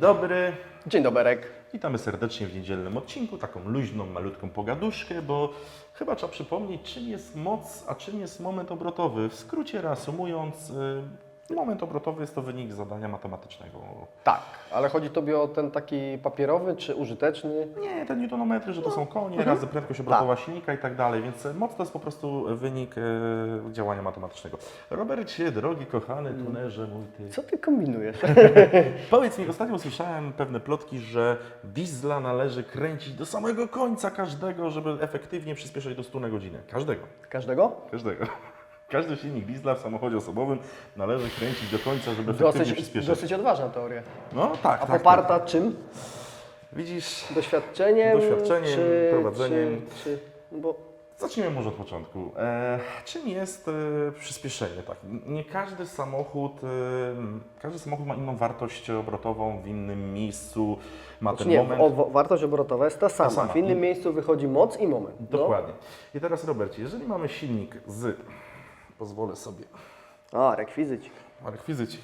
dobry. Dzień doberek. Witamy serdecznie w niedzielnym odcinku, taką luźną, malutką pogaduszkę, bo chyba trzeba przypomnieć, czym jest moc, a czym jest moment obrotowy. W skrócie reasumując, y, moment obrotowy jest to wynik zadania matematycznego. Tak, ale chodzi Tobie o ten taki papierowy czy użyteczny? Nie, te newtonometry, że to są konie, razy prędkość obrotowa silnika i tak dalej, więc y, moc to jest po prostu wynik y, działania matematycznego. Robercie, drogi, kochany tunerze, mój ty. Co Ty kombinujesz? Powiedz mi, ostatnio usłyszałem pewne plotki, że diesla należy kręcić do samego końca każdego, żeby efektywnie przyspieszyć do 100 na godzinę. Każdego. Każdego? Każdego. Każdy silnik diesla w samochodzie osobowym należy kręcić do końca, żeby efektywnie Dosyć, przyspieszyć. dosyć odważna teoria. No tak, A tak, poparta czym? tak. Widzisz, Doświadczeniem? Doświadczeniem, czy, prowadzeniem. Czy, czy, bo zacznijmy może od początku. E, czym jest e, przyspieszenie? Tak, nie każdy samochód, e, każdy samochód ma inną wartość obrotową w innym miejscu, ma ten nie, moment. o, wartość obrotowa jest ta sama. sama. W innym I- miejscu wychodzi moc i moment. No. Dokładnie. I teraz Robercie, jeżeli mamy silnik z, pozwolę sobie, A, rekwizycik. rekwizycik,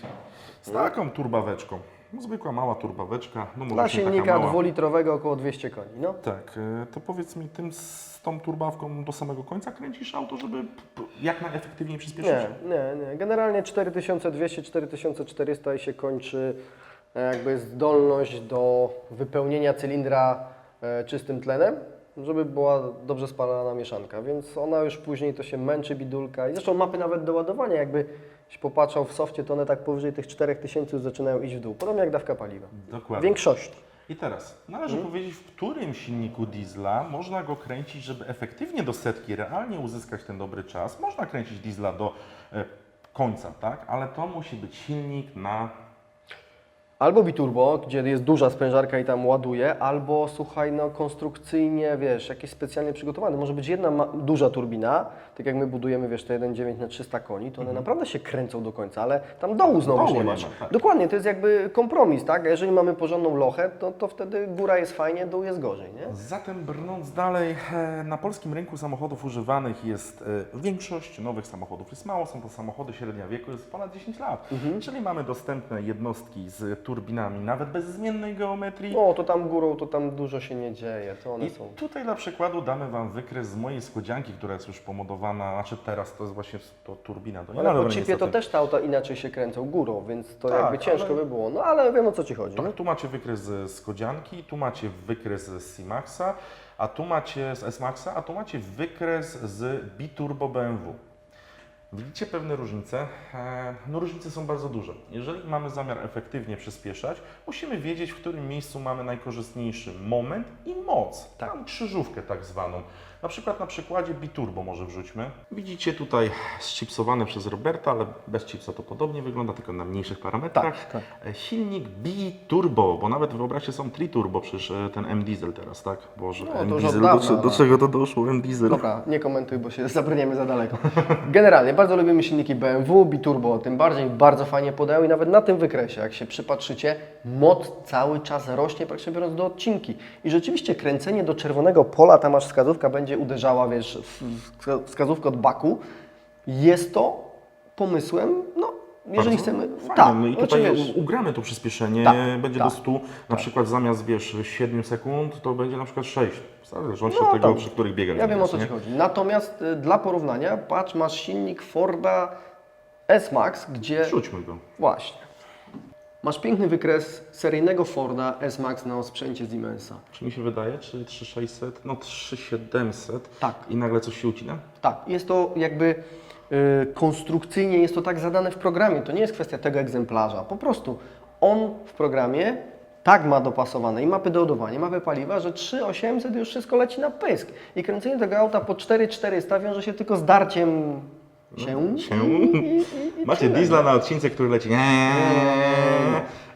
z taką turbaweczką, no, zwykła mała turbaweczka, no może Dla nie taka silnika mała. dwulitrowego około 200 koni. No. Tak, e, to powiedz mi, tym z tą turbawką do samego końca kręcisz auto, żeby p- p- jak najefektywniej przyspieszyć? Nie, nie, nie. Generalnie 4200-4400 i się kończy e, jakby zdolność do wypełnienia cylindra e, czystym tlenem, żeby była dobrze spalana mieszanka, więc ona już później to się męczy bidulka i zresztą mapy nawet do ładowania jakby się popatrzał w softie, to one tak powyżej tych 4000 już zaczynają iść w dół, podobnie jak dawka paliwa. W Dokładnie. większości. I teraz należy Mhm. powiedzieć, w którym silniku diesla można go kręcić, żeby efektywnie do setki realnie uzyskać ten dobry czas. Można kręcić diesla do e, końca, tak? Ale to musi być silnik na Albo biturbo, gdzie jest duża sprężarka i tam ładuje, albo słuchaj, no konstrukcyjnie, wiesz, jakieś specjalnie przygotowane. Może być jedna duża turbina, tak jak my budujemy, wiesz, te 1.9 na 300 koni, to one naprawdę się kręcą do końca, ale tam dołu znowu Dołu nie nie masz. ma, tak. Dokładnie, to jest jakby kompromis, tak? A jeżeli mamy porządną lochę, to, to wtedy góra jest fajnie, dół jest gorzej, nie? Zatem brnąc dalej, e, na polskim rynku samochodów używanych jest e, większość nowych samochodów. Jest mało, są to samochody średnia wieku, jest ponad 10 lat. Mhm. Czyli mamy dostępne jednostki z turbinami, nawet bez zmiennej geometrii. No, to tam górą, to tam dużo się nie dzieje, to one I są... tutaj dla przykładu damy Wam wykres z mojej Skodzianki, która jest już pomodowana, znaczy teraz to jest właśnie to turbina. To nie Ale po chipie to też te auta inaczej się kręcą górą, więc to Tak, jakby ciężko ale- by było. No ale wiem o co Ci chodzi. Tak, tu macie wykres z Skodzianki, tu macie wykres z C-Maxa, a tu macie z S-Maxa, a tu macie wykres z Biturbo BMW. Widzicie pewne różnice? E, No różnice są bardzo duże. Jeżeli mamy zamiar efektywnie przyspieszać, musimy wiedzieć, w którym miejscu mamy najkorzystniejszy moment i moc. Tak. Tam krzyżówkę tak zwaną. Na przykład na przykładzie Biturbo może wrzućmy. Widzicie tutaj zchipsowane przez Roberta, ale bez chipsa to podobnie wygląda, tylko na mniejszych parametrach. tak. E, Silnik B-Turbo, bo nawet wyobraźcie są tri-turbo, przecież e, ten M-Diesel teraz, tak? Boże, No, M-Diesel, do, do no. czego to doszło, M-Diesel? Dobra, nie komentuj, bo się zabrniemy za daleko. Generalnie bardzo lubimy silniki BMW, biturbo, tym bardziej bardzo fajnie podają i nawet na tym wykresie, jak się przypatrzycie, moc cały czas rośnie, praktycznie biorąc do odcinki. I rzeczywiście kręcenie do czerwonego pola, tam aż wskazówka będzie uderzała, wiesz, w w wskazówkę od baku, jest to pomysłem, no, jeżeli Bardzo chcemy... Fajne. tak, no i tutaj wiesz, ugramy to przyspieszenie, Tak, będzie tak, do 100, na przykład zamiast wiesz 7 sekund, to będzie na przykład 6. W zależności No od tego, to- przy których biegach Ja wiem o co? Ci chodzi. Natomiast y, dla porównania, patrz, masz silnik Forda S-Max, gdzie... Wrzućmy go. Właśnie. Masz piękny wykres seryjnego Forda S-Max na sprzęcie Siemensa. Czy mi się wydaje, czy 3600, no 3700 Tak. i nagle coś się ucina? Tak, jest to jakby y, konstrukcyjnie jest to tak zadane w programie. To nie jest kwestia tego egzemplarza. Po prostu on w programie tak ma dopasowane i mapy do ładowania, mapy paliwa, że 3800 już wszystko leci na pysk. I kręcenie tego auta po 4400 wiąże się tylko z darciem się. Się. I, i, i Macie diesla na odcince, który leci.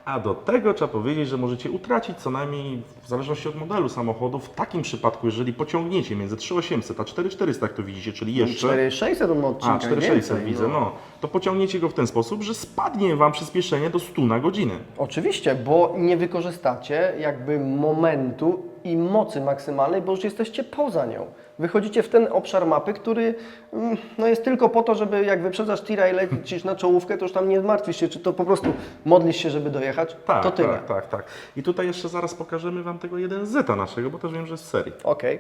A do tego trzeba powiedzieć, że możecie utracić co najmniej, w zależności od modelu samochodu, w takim przypadku, jeżeli pociągniecie między 3800 a 4400, jak to widzicie, czyli jeszcze. 4600 on ma odcinka A, 4600 więcej, widzę, no. To pociągniecie go w ten sposób, że spadnie Wam przyspieszenie do 100 na godzinę. Oczywiście, bo nie wykorzystacie jakby momentu i mocy maksymalnej, bo już jesteście poza nią. Wychodzicie w ten obszar mapy, który mm, no jest tylko po to, żeby jak wyprzedzasz tira i lecisz na czołówkę, to już tam nie martwisz się, czy to po prostu modlisz się, żeby dojechać. Tak, to tyle. tak, tak, tak. I tutaj jeszcze zaraz pokażemy Wam tego 1Z naszego, bo też wiem, że jest z serii. Okej.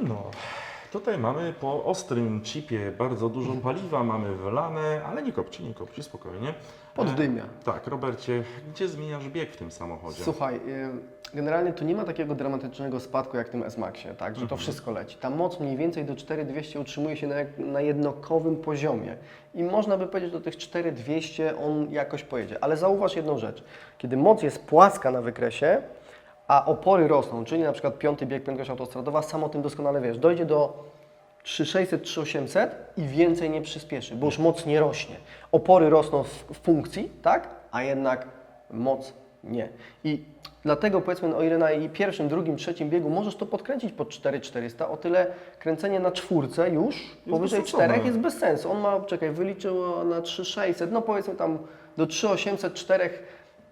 No, tutaj mamy po ostrym chipie bardzo dużo paliwa, mamy wylane, ale nie kopci, nie kopci, spokojnie. Poddymia. E, tak, Robercie, gdzie zmieniasz bieg w tym samochodzie? Słuchaj, y, generalnie tu nie ma takiego dramatycznego spadku jak w tym S-Maxie, tak, że to wszystko leci. Ta moc mniej więcej do 4200 utrzymuje się na, na jednokowym poziomie i można by powiedzieć, że do tych 4200 on jakoś pojedzie. Ale zauważ jedną rzecz, kiedy moc jest płaska na wykresie, a opory rosną, czyli na przykład piąty bieg prędkość autostradowa, sam o tym doskonale wiesz, dojdzie do 3600, 3800 i więcej nie przyspieszy, bo już moc nie rośnie. Opory rosną w, w funkcji, tak? A jednak moc nie. I dlatego powiedzmy, no, o ile na i pierwszym, drugim, trzecim biegu możesz to podkręcić pod 4400, o tyle kręcenie na czwórce już powyżej bezsensowne. 4 jest bez sensu. On ma, czekaj, wyliczył na 3600, no powiedzmy tam do 3800, 4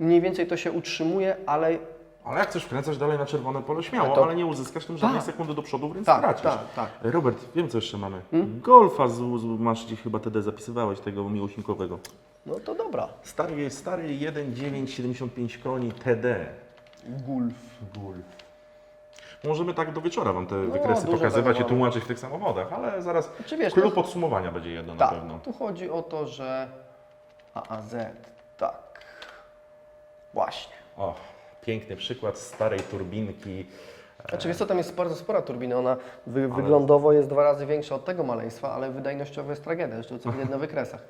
mniej więcej to się utrzymuje, ale Ale jak chcesz wkręcać dalej na czerwone pole, śmiało, to- ale nie uzyskasz tym żadnej Tak. sekundy do przodu, więc Tak, stracisz. tak, tak. Robert, wiem co jeszcze mamy. Golfa, z, z, masz gdzieś chyba TD zapisywałeś, tego miłośnikowego. No to dobra. Stary, stary 1.975 koni TD. Gulf. Golf. Możemy tak do wieczora Wam te No, wykresy pokazywać i tłumaczyć w tych samochodach, ale zaraz Czy wiesz, klucz no- podsumowania będzie jedno na Tak, pewno. tu chodzi o to, że AAZ, tak, właśnie. O, piękny przykład starej turbinki. Znaczy, wiesz co, tam jest bardzo spora turbina, ona wy, wyglądowo jest dwa razy większa od tego maleństwa, ale wydajnościowo jest tragedia, zresztą co widać na wykresach.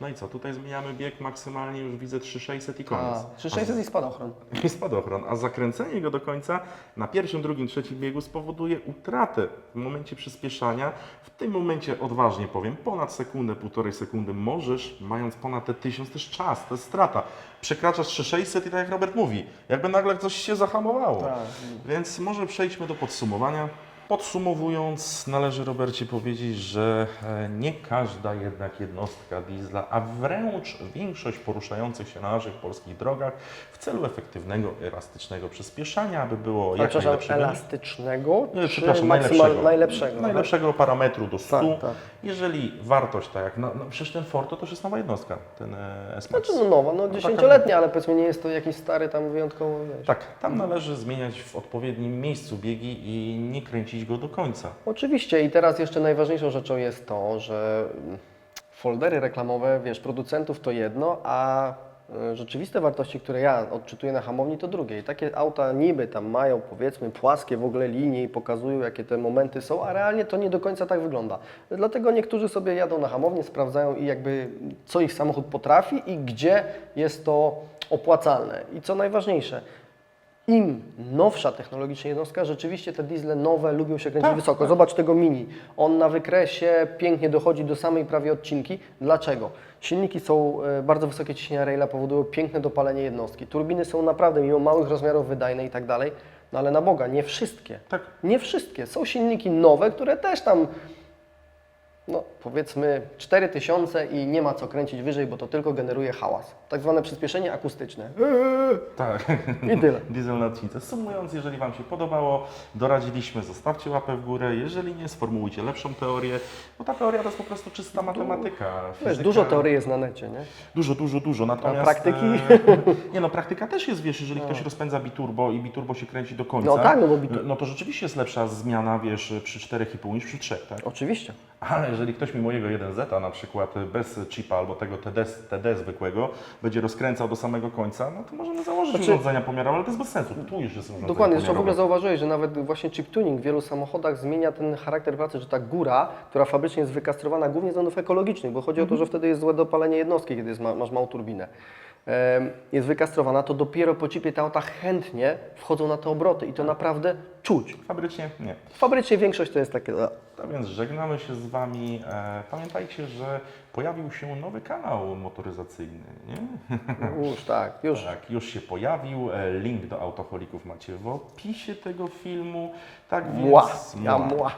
No i co, tutaj zmieniamy bieg maksymalnie, już widzę 3600 i koniec. A, 3600 i spadochron. i spadochron, a zakręcenie go do końca na pierwszym, drugim, trzecim biegu spowoduje utratę w momencie przyspieszania. W tym momencie odważnie powiem, ponad sekundę, półtorej sekundy możesz, mając ponad te 1000 też czas, to jest strata. Przekraczasz 3600 i tak jak Robert mówi, jakby nagle coś się zahamowało. Tak. Więc może przejdźmy do podsumowania. Podsumowując, należy Robercie powiedzieć, że e, nie każda jednak jednostka diesla, a wręcz większość poruszających się na naszych polskich drogach w celu efektywnego, elastycznego przyspieszania, aby było Tak, jak najlepsze elastycznego, Nie, czy przepraszam, najlepszego. najlepszego. Najlepszego parametru do 100. Tak, tak. Jeżeli wartość, tak jak, no, no przecież ten Ford to też jest nowa jednostka, ten e, S-Max. Znaczy no nowa, no dziesięcioletnia, ale powiedzmy nie jest to jakiś stary tam wyjątkowo, wiesz. Tak, tam należy zmieniać w odpowiednim miejscu biegi i nie kręcić go do końca. Oczywiście i teraz jeszcze najważniejszą rzeczą jest to, że mm, foldery reklamowe, wiesz, producentów to jedno, a y, rzeczywiste wartości, które ja odczytuję na hamowni to drugie. I takie auta niby tam mają powiedzmy płaskie w ogóle linie i pokazują jakie te momenty są, a realnie to nie do końca tak wygląda. Dlatego niektórzy sobie jadą na hamownię, sprawdzają i jakby co ich samochód potrafi i gdzie jest to opłacalne. I co najważniejsze, im nowsza technologicznie jednostka, rzeczywiście te diesle nowe lubią się kręcić Tak, wysoko. Zobacz tego Mini. On na wykresie pięknie dochodzi do samej prawie odcinki. Dlaczego? Silniki są e, bardzo wysokie ciśnienia raila, powodują piękne dopalenie jednostki. Turbiny są naprawdę mimo małych rozmiarów wydajne i tak dalej. No ale na Boga, nie wszystkie. Tak. Nie wszystkie. Są silniki nowe, które też tam no powiedzmy 4000 i nie ma co kręcić wyżej, bo to tylko generuje hałas. Tak zwane przyspieszenie akustyczne. Tak. I tyle. Diesel na odcince. Sumując, jeżeli Wam się podobało, doradziliśmy, zostawcie łapę w górę. Jeżeli nie, sformułujcie lepszą teorię, bo ta teoria to jest po prostu czysta matematyka. Wiesz, fizyka. dużo teorii jest na necie, nie? Dużo, dużo, dużo. Natomiast, praktyki? E, nie no, praktyka też jest, wiesz, jeżeli ktoś rozpędza biturbo i biturbo się kręci do końca. No tak, no bo bitu- No to rzeczywiście jest lepsza zmiana, wiesz, przy 4,5 niż przy 3, tak? Oczywiście. Ale jeżeli ktoś mi mojego 1Z na przykład bez chipa albo tego TD, TD zwykłego będzie rozkręcał do samego końca, no to możemy założyć Znaczy- urządzenia pomiarowe, ale to jest bez sensu. Tu już jest urządzenie Dokładnie, zresztą w ogóle zauważyłeś, że nawet właśnie chip tuning w wielu samochodach zmienia ten charakter pracy, że ta góra, która fabrycznie jest wykastrowana głównie z względów ekologicznych, bo chodzi o to, że wtedy jest złe dopalenie jednostki, kiedy jest, ma, masz małą turbinę. Jest wykastrowana, to dopiero po chipie te auta chętnie wchodzą na te obroty i to naprawdę czuć. Fabrycznie nie. Fabrycznie większość to jest takie... Tak więc żegnamy się z Wami. E, pamiętajcie, że pojawił się nowy kanał motoryzacyjny. Nie? Już tak, już. Tak, już się pojawił. E, link do autoholików macie w opisie tego filmu. Tak więc, Mła, ja Mła.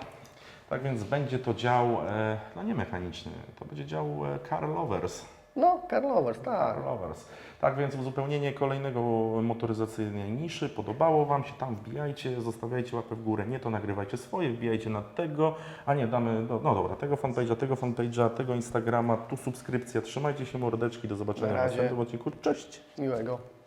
Tak więc będzie to dział, e, no nie mechaniczny, to będzie dział Car Lovers. No, Karlovers, tak. Lovers. Tak więc uzupełnienie kolejnego motoryzacyjnej niszy. Podobało Wam się, tam wbijajcie, zostawiajcie łapę w górę. Nie to nagrywajcie swoje, wbijajcie na tego, a nie damy, no, no dobra, tego fanpage'a, tego fanpage'a, tego Instagrama, tu subskrypcja. Trzymajcie się mordeczki, do zobaczenia Na w następnym odcinku. Cześć! Miłego.